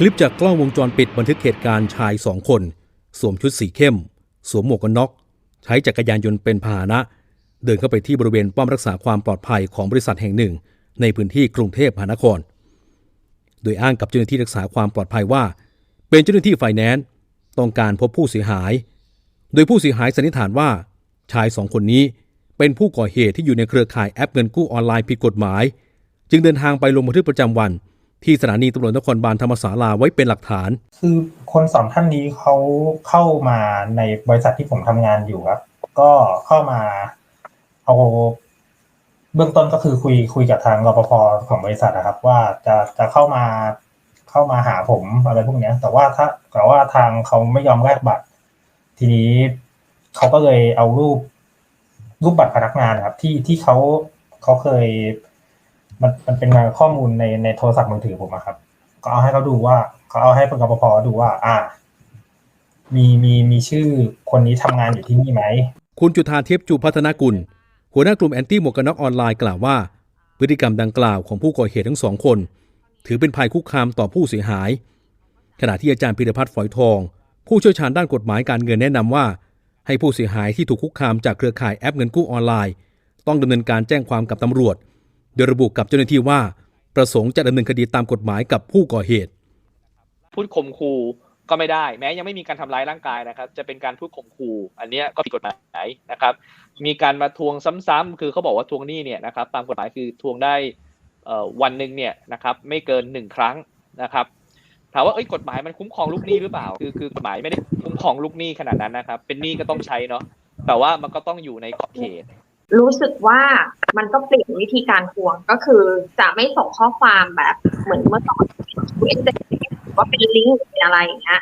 คลิปจากกล้องวงจรปิดบันทึกเหตุการณ์ชายสองคน สวมชุดสีเข้ม สวมหมวกกันน็อก ใช้จักรยานยนต์เป็นพาหนะ เดินเข้าไปที่บริเวณป้อมรักษาความปลอดภัยของบริษัทแห่งหนึ่ง ในพื้นที่กรุงเทพมหานคร โดยอ้างกับเจ้าหน้าที่รักษาความปลอดภัยว่า เป็นเจ้าหน้าที่ไฟแนนซ์ต้องการพบผู้เสียหาย โดยผู้เสียหายสันนิษฐานว่า ชายสองคนนี้เป็นผู้ก่อเหตุที่อยู่ในเครือข่ายแอปเงินกู้ออนไลน์ผิดกฎหมาย จึงเดินทางไปลงบันทึกประจำวัน ที่สถานีตำรวจนครบาลธรรมศาลาไว้เป็นหลักฐาน คือคนสองท่านนี้เขาเข้ามาในบริษัทที่ผมทำงานอยู่ครับ ก็เข้ามาเอาเบื้องต้นก็คือคุยคุยกับทางรปภของบริษัทนะครับ ว่าจะจะเข้ามาเข้ามาหาผมอะไรพวกเนี้ย แต่ว่าถ้าแต่ว่าทางเขาไม่ยอมแลกบัตร ทีนี้เขาก็เลยเอารูปรูปบัตรพนักงานครับ ที่ที่เขาเขาเคย มันมันเป็นงานข้อมูลในในโทรศัพท์มือถือผมอะครับ ก็เอาให้เขาดูว่าเขาเอาให้ปรปภดูว่า อ่า มีมีมีชื่อคนนี้ทำงานอยู่ที่นี่ไหมคุณจุธาเทพจูพัฒนากุล หัวหน้ากลุ่มแอนตี้หมวกกันน็อกออนไลน์กล่าวว่า พฤติกรรมดังกล่าวของผู้ก่อเหตุทั้งสองคน ถือเป็นภัยคุกคามต่อผู้เสียหาย ขณะที่อาจารย์พิรพัฒน์ฝอยทอง ผู้เชี่ยวชาญด้านกฎหมายการเงินแนะนำว่า ให้ผู้เสียหายที่ถูกคุกคามจากเครือข่ายแอปเงินกู้ออนไลน์ ต้องดำเนินการแจ้งความกับตำรวจ โดยระบุกับเจ้าหน้าที่ว่า ประสงค์จะดำเนินคดีตามกฎหมายกับผู้ก่อเหตุ พูดข่มขู่ก็ไม่ได้ แม้ยังไม่มีการทำร้ายร่างกายนะครับ จะเป็นการพูดข่มขู่อันเนี้ยก็ผิดกฎหมายนะครับ มีการมาทวงซ้ำๆคือเขาบอกว่าทวงหนี้เนี่ยนะครับตามกฎหมายคือทวงได้เอ่อวันหนึ่งเนี่ยนะครับไม่เกินหนึ่งครั้งนะครับถามว่าเอ้ยกฎหมายมันคุ้มครองลูกหนี้หรือเปล่า คือคือกฎหมายไม่ได้คุ้มครองลูกหนี้ขนาดนั้นนะครับ เป็นหนี้ก็ต้องใช้เนาะแต่ว่ามันก็ต้องอยู่ในขอบเขตรู้สึกว่ามันก็เปลี่ยนวิธีการทวงก็คือจะไม่ส่งข้อความแบบเหมือนเมื่อก่อนว่าเป็นลิงก์หรือเป็นอะไรอย่างเงี้ย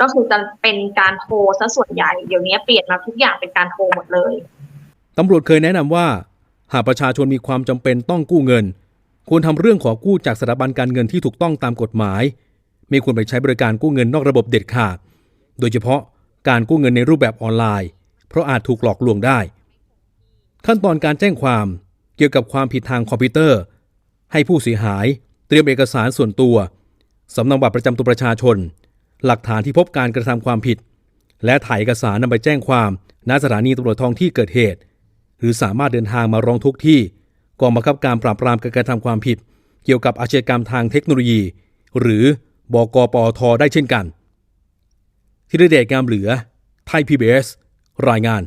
ก็คือจะเป็นการโทรซะส่วนใหญ่เดี๋ยวนี้เปลี่ยนมาทุกอย่างเป็นการโทรหมดเลยตำรวจเคยแนะนำว่า หากประชาชนมีความจำเป็นต้องกู้เงิน ควรทำเรื่องขอกู้จากสถาบันการเงินที่ถูกต้องตามกฎหมาย ไม่ควรไปใช้บริการกู้เงินนอกระบบเด็ดขาด โดยเฉพาะการกู้เงินในรูปแบบออนไลน์ เพราะอาจถูกหลอกลวงได้ ขั้นตอนการแจ้งความเกี่ยวกับความผิดทางคอมพิวเตอร์ ให้ผู้เสียหายเตรียมเอกสารส่วนตัวสำเนาบัตรประจำตัวประชาชน หลักฐานที่พบการกระทำความผิด และถ่ายเอกสารนำไปแจ้งความณสถานีตำรวจท้องที่เกิดเหตุ หรือสามารถเดินทางมาร้องทุกข์ที่กองบังคับการปราบปรามการกระทำความผิด เกี่ยวกับอาชญากรรมทางเทคโนโลยี หรือบกปอทได้เช่นกัน ธีรเดชงามเหลือ ไทย PBS รายงาน